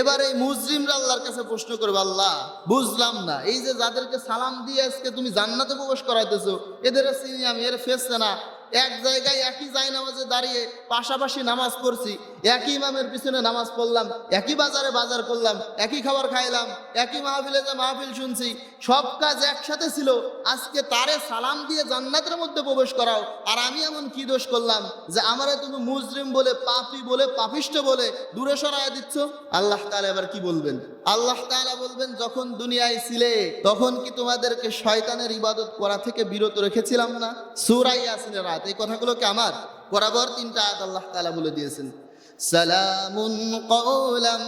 এবার এই মুসলিমরা আল্লাহর কাছে প্রশ্ন করবে, আল্লাহ, বুঝলাম না। এই যে যাদেরকে সালাম দিয়ে আজকে তুমি জান্নাতে প্রবেশ করাইতেছো এদের চিনি আমি, এর ফেসছে না। এক জায়গায় একই জায় নামাজে দাঁড়িয়ে পাশাপাশি নামাজ পড়ছি, একই ইমামের পিছনে নামাজ পড়লাম, একই বাজারে বাজার করলাম, একই খাবার খাইলাম, একই মাহফিলে যে মাহফিল শুনছি, সব কাজ একসাথে ছিল, আজকে তারে সালাম দিয়ে জান্নাতের মধ্যে প্রবেশ করাও, আর আমি এমন কি দোষ করলাম যে আমারে তুমি মুসলিম বলে, পাপি বলে, পাপিষ্ট বলে দূরে সরাইয়া দিচ্ছ? আল্লাহ তাআলা এবার কি বলবেন? আল্লাহ তাআলা বলবেন, যখন দুনিয়ায় ছিলে, তখন কি তোমাদেরকে শয়তানের ইবাদত করা থেকে বিরত রেখেছিলাম না? সুরাই ইয়াসিনের রাত এই কথাগুলো কি আমার বরাবর তিনটা আয়াত আল্লাহ তাআলা বলে দিয়েছেন সালামুন কওলাম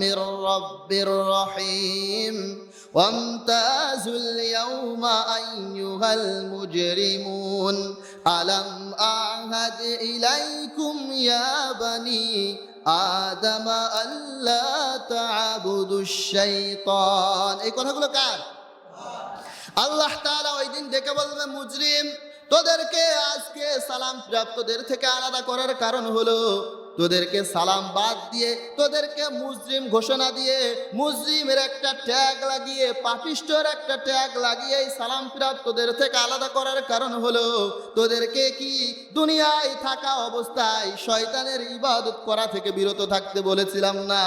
মির রাব্বির রহিম وامتازوا اليوم أيها المجرمون ألم أعهد إليكم يا بني آدم ألا تعبدوا الشيطان এই কথাগুলো কার আল্লাহ তাআলা ওই দিন ডেকে বলবে মুজরিম তোদেরকে আজকে সালাম প্রাপ্তদের থেকে আলাদা করার কারণ হলো, তোদেরকে সালাম বাদ দিয়ে, তোদেরকে মুসলিম ঘোষণা দিয়ে, মুসলিমের একটা ট্যাগ লাগিয়ে, পাপিষ্টর একটা ট্যাগ লাগিয়ে এই সালাম প্রাপ্তদের থেকে আলাদা করার কারণ হলো, তোদেরকে কি দুনিয়ায় থাকা অবস্থায় শয়তানের ইবাদত করা থেকে বিরত থাকতে বলেছিলাম না?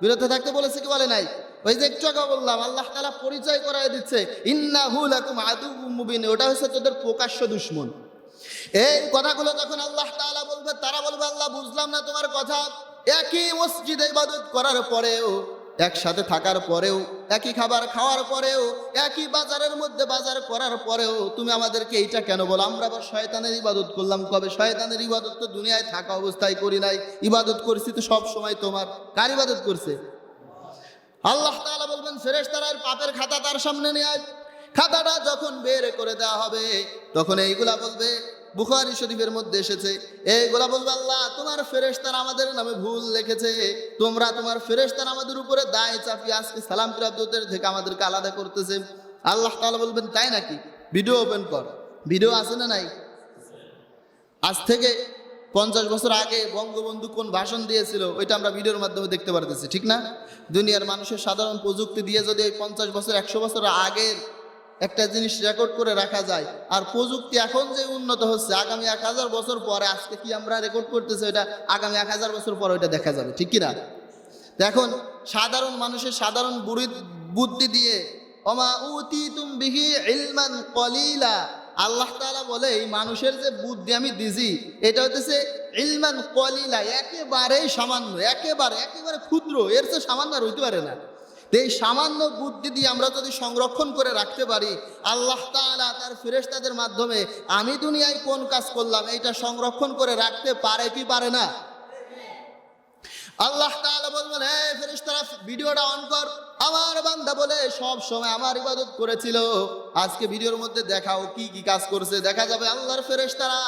বিরত থাকতে বলেছে কি বলে নাই? ওই যে একটু আগে বললাম, আল্লাহ তালা পরিচয় করাই দিচ্ছে ইন্না হুলাকুম আদু ওটা হচ্ছে তোদের প্রকাশ্য দুশ্মন। এই কথাগুলো যখন আল্লাহ তাআলা বলবে, তারা বলবে, আল্লাহ, বুঝলাম না তোমার কথা। একই মসজিদে ইবাদত করার পরেও, একসাথে থাকার পরেও, একই খাবার খাওয়ার পরেও, একই বাজারের মধ্যে বাজার করার পরেও, তুমি আমাদেরকে এইটা কেন বলো? আমরা আবার শয়তানের ইবাদত করলাম কবে? শয়তানের ইবাদত তো দুনিয়ায় থাকা অবস্থায় করি নাই। ইবাদত করছি তো সব সময় তোমার। কার ইবাদত করছে? আল্লাহ তাআলা বলবেন, ফেরেশতারা পাপের খাতা তার সামনে নিয়ে আয়। খাতাটা যখন বের করে দেওয়া হবে, তখন এইগুলা বলবে, বুখারি শরীফের মধ্যে এসেছে। এইগুলা বলবে, আল্লাহ, তোমার ফেরেশতারা আমাদের নামে ভুল লিখেছে। তোমরা তোমার ফেরেশতারা আমাদের উপরে দায় চাপিয়ে আজকে সালাম প্রাপ্তদের থেকে আমাদেরকে আলাদা করতেছে। আল্লাহ তাআলা বলবেন, তাই নাকি? ভিডিও ওপেন কর। ভিডিও আছে না নাই? আজ থেকে পঞ্চাশ বছর আগে বঙ্গবন্ধু কোন ভাষণ দিয়েছিল, ওইটা আমরা ভিডিওর মাধ্যমে দেখতে পারতেছি, ঠিক না? দুনিয়ার মানুষের সাধারণ প্রযুক্তি দিয়ে যদি এই পঞ্চাশ বছর, একশো বছর আগের একটা জিনিস রেকর্ড করে রাখা যায়, আর প্রযুক্তি এখন যে উন্নত হচ্ছে, আগামী এক হাজার বছর পরে আজকে কি আমরা রেকর্ড করতেছি ওইটা, আগামী এক হাজার বছর পরে ওইটা দেখা যাবে, ঠিক কিনা? এখন সাধারণ মানুষের সাধারণ বুদ্ধি দিয়ে অমা উতি তুম বিহি ইলমান কলিলা আল্লাহ তাআলা বলে, এই মানুষের যে বুদ্ধি আমি দিছি, এটা হতেছে ইলমান কলিলা একেবারেই সামান্য, একেবারে একেবারে ক্ষুদ্র, এর চেয়ে সামান্য আর হইতে পারে না। এই সামান্য বুদ্ধি দিয়ে আমরা যদি সংরক্ষণ করে রাখতে পারি, আল্লাহ তাআলা তার ফেরেশতাদের মাধ্যমে, আমি দুনিয়ায় কোন কাজ করলাম, এইটা সংরক্ষণ করে রাখতে পারে কি পারে না? আল্লাহ তাআলা বলবেন হে ফেরেশতারা, ভিডিওটা অন কর। আমার বান্দা বলে, সব সময় আমার ইবাদত করেছিল। আজকে ভিডিওর মধ্যে দেখাও কি কি কাজ করছে। দেখা যাবে আল্লাহর ফেরেশতারা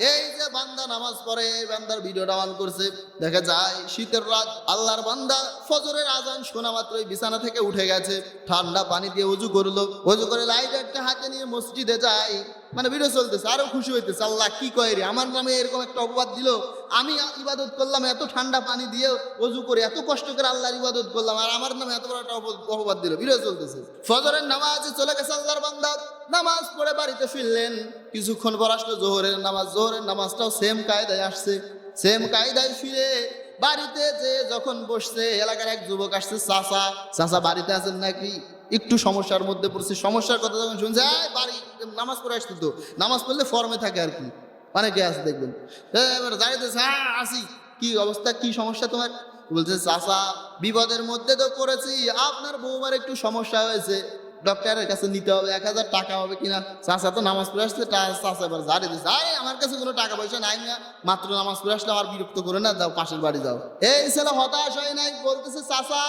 এই যে বান্দা নামাজ পড়ে, এই বান্দার ভিডিওটা অন করছে, দেখা যায় শীতের রাত, আল্লাহর বান্দা ফজরের আজান শোনা মাত্রই বিছানা থেকে উঠে গেছে, ঠান্ডা পানি দিয়ে উজু করল, উজু করে লাইট একটা হাতে নিয়ে মসজিদে যায় মানে ভিডিও চলতেছে, আরও খুশি হইতেছে, আল্লাহ কি কয় রে, আমার নামে এরকম একটা অপবাদ দিল, আমি ইবাদত করলাম, এত ঠান্ডা পানি দিয়ে অজু করে, এত কষ্ট করে আল্লাহর ইবাদত করলাম, আর আমার নামে এত বড় একটা অপ- অপবাদ দিল ভিডিও চলতেছে। ফজরের নামাজ চলে গেছে আল্লাহর বান্দা, নামাজ পড়ে বাড়িতে ফিরলেন কিছুক্ষণ পর আসলো জোহরের নামাজ। জোহরের নামাজটাও সেম কায়দায় আসছে। সেম কায়দায় ফিরে বাড়িতে যে যখন বসছে এলাকার এক যুবক আসছে চাচা চাচা বাড়িতে আছেন নাকি? একটু সমস্যার মধ্যে পড়ছে। সমস্যার কথা যখন শুনছে "এই, বাড়ি নামাজ পড়ে আসছি তো। নামাজ পড়লে ফর্মে থাকে আর কি। অনেকে আছে দেখবেন। "এ, এবার দাঁড়িয়েছে হ্যাঁ আসি। কি অবস্থা? কি সমস্যা তোমার? বলছে চাচা বিপদের মধ্যে তো পড়েছি। আপনার বউবার একটু সমস্যা হয়েছে। ডক্টরের কাছে নিতে হবে, এক হাজার টাকা হবে কিনা? চাচা তো নামাজ পড়ে আসছে চাচা এবার জারি দিচ্ছে আরে, আমার কাছে কোনো টাকা পয়সা নাই না, মাত্র নামাজ পড়ে আসলে আমার বিরক্ত করে না, যাও পাশের বাড়ি যাও। এই ছেলে হতাশ হয় নাই, বলতেছে, চাচা,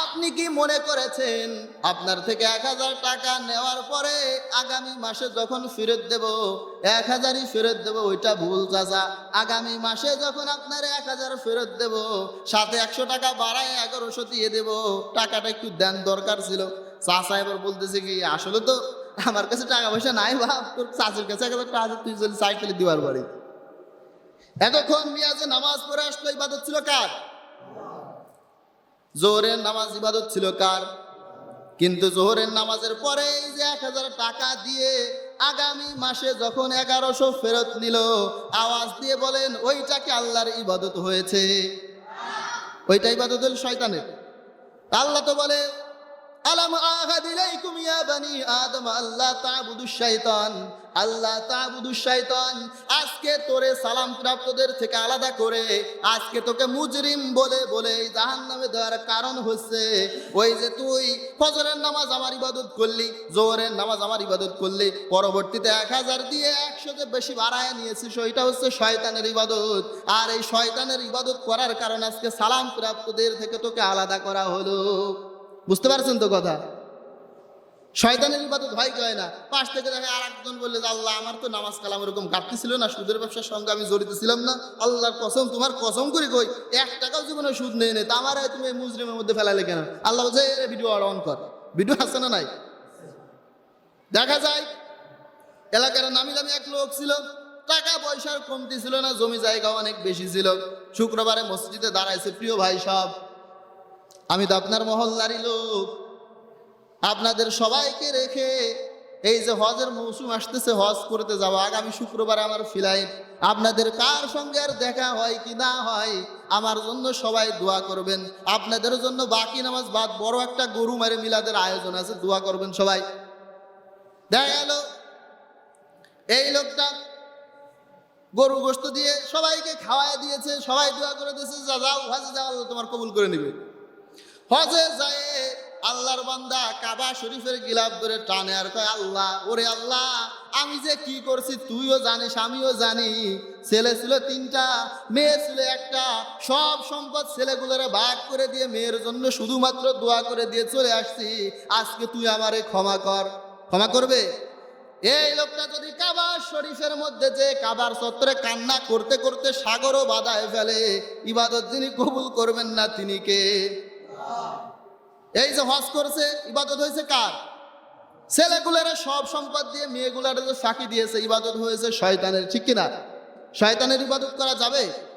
আপনি কি মনে করেছেন আপনার থেকে এক হাজার টাকা নেওয়ার পরে আগামী মাসে যখন ফেরত দেব, এক হাজারই ফেরত দেব, ওইটা ভুল, চাচা। আগামী মাসে যখন আপনার এক হাজার ফেরত দেব, সাথে একশো টাকা বাড়ায় এগারোশো দিয়ে দেব। টাকাটা একটু দেন, দরকার ছিল। চাচা এবার বলতেছে কি, আসলে তো আমার কাছে টাকা পয়সা নাই, বাপ। তোর চাচির কাছে এক হাজার টাকা তুই চলি সাইকেলে দিবার বাড়ি এতক্ষণ মিয়া যে নামাজ পড়ে আসলো, ইবাদত ছিল কার? জোহরের নামাজ ইবাদত ছিল কার? কিন্তু জোহরের নামাজের পরে যে এক হাজার টাকা দিয়ে আগামী মাসে যখন এগারোশো ফেরত নিল, আওয়াজ দিয়ে বলেন ওইটাকে আল্লাহর ইবাদত হয়েছে? ওইটা ইবাদত হল শয়তানের। আল্লাহ তো বলে আলাম আহাদ ইলাইকুম ইয়া বানি আদম আল্লাহ তা'বুদুশ শাইতান। আল্লাহ তা'বুদুশ শাইতান, আজকে তোরে সালাম প্রাপ্তদের থেকে আলাদা করে, আজকে তোকে মুজরিম বলে বলে জাহান্নামে দেওয়ার কারণ হচ্ছে, ওই যে তুই ফজরের নামাজ আমার ইবাদত করলি, জোহরের নামাজ আমার ইবাদত করলি, পরবর্তীতে এক হাজার দিয়ে একশোতে বেশি বাড়ায় নিয়েছিস, ওইটা হচ্ছে শয়তানের ইবাদত। আর এই শয়তানের ইবাদত করার কারণে আজকে সালাম প্রাপ্তদের থেকে তোকে আলাদা করা হলো। বুঝতে পারছেন তো কথা? শয়তানের ইবাদত হয় হয় না? পাশ থেকে দেখে আর একজন বললে আল্লাহ আমার তো নামাজ কালাম এরকম ঘাটতি ছিল না সুদের ব্যবসার সঙ্গে আমি জড়িত ছিলাম না। আল্লাহর কসম তোমার কসম করে কই? এক টাকাও জীবনে সুদ নেই নেই আমার তুমি মুজরিমের মধ্যে ফেলালে কেন? আল্লাহ বলছে "এ, ভিডিও অন কর। ভিডিও আছে না নাই? দেখা যায় এলাকার নামি দামি এক লোক ছিল। টাকা পয়সার কমতি ছিল না জমি জায়গা অনেক বেশি ছিল। শুক্রবারে মসজিদে দাঁড়াইছে প্রিয় ভাই সব। আমি তো আপনার মহল্লারই লোক। আপনাদের সবাইকে রেখে এই যে হজের মৌসুম আসতেছে, হজ করতে যাব। আগামী শুক্রবার আমার ফ্লাইট আপনাদের কার সঙ্গে আর দেখা হয় কি না হয়, আমার জন্য সবাই দোয়া করবেন। আপনাদের জন্য বাকি নামাজ বাদ বড় একটা গরু মারে মিলাদের আয়োজন আছে, দোয়া করবেন সবাই। দেখা গেল। এই লোকটা গরু গোস্ত দিয়ে সবাইকে খাওয়াই দিয়েছে, সবাই দোয়া করে দিয়েছে, যা যাও, হজে যাও তোমার কবুল করে নিবে। হজে যায়, আল্লাহর বান্দা কাবা শরীফের গিলাপ ধরে টানে আর কয়, আল্লাহ, ওরে আল্লাহ, আমি যে কি করছি তুইও জানিস, আমিও জানি। ছেলে ছিল তিনটা, মেয়ে ছিল একটা। সব সম্পদ ছেলেগুলোরে ভাগ করে দিয়ে মেয়ের জন্য শুধুমাত্র দোয়া করে দিয়ে চলে আসছি। আজকে তুই আমারে ক্ষমা কর। ক্ষমা করবে? এই লোকটা যদি কাবার শরীফের মধ্যে যে কাবার চত্বরে কান্না করতে করতে সাগরও বাধায় ফেলে, ইবাদত যিনি কবুল করবেন না তিনি কে? এই যে হজ করেছে, ইবাদত হয়েছে কার? ছেলেগুলারা সব সম্পদ দিয়ে মেয়েগুলারা যে দিয়েছে, ইবাদত হয়েছে শয়তানের, ঠিক কিনা? শয়তানের ইবাদত করা যাবে?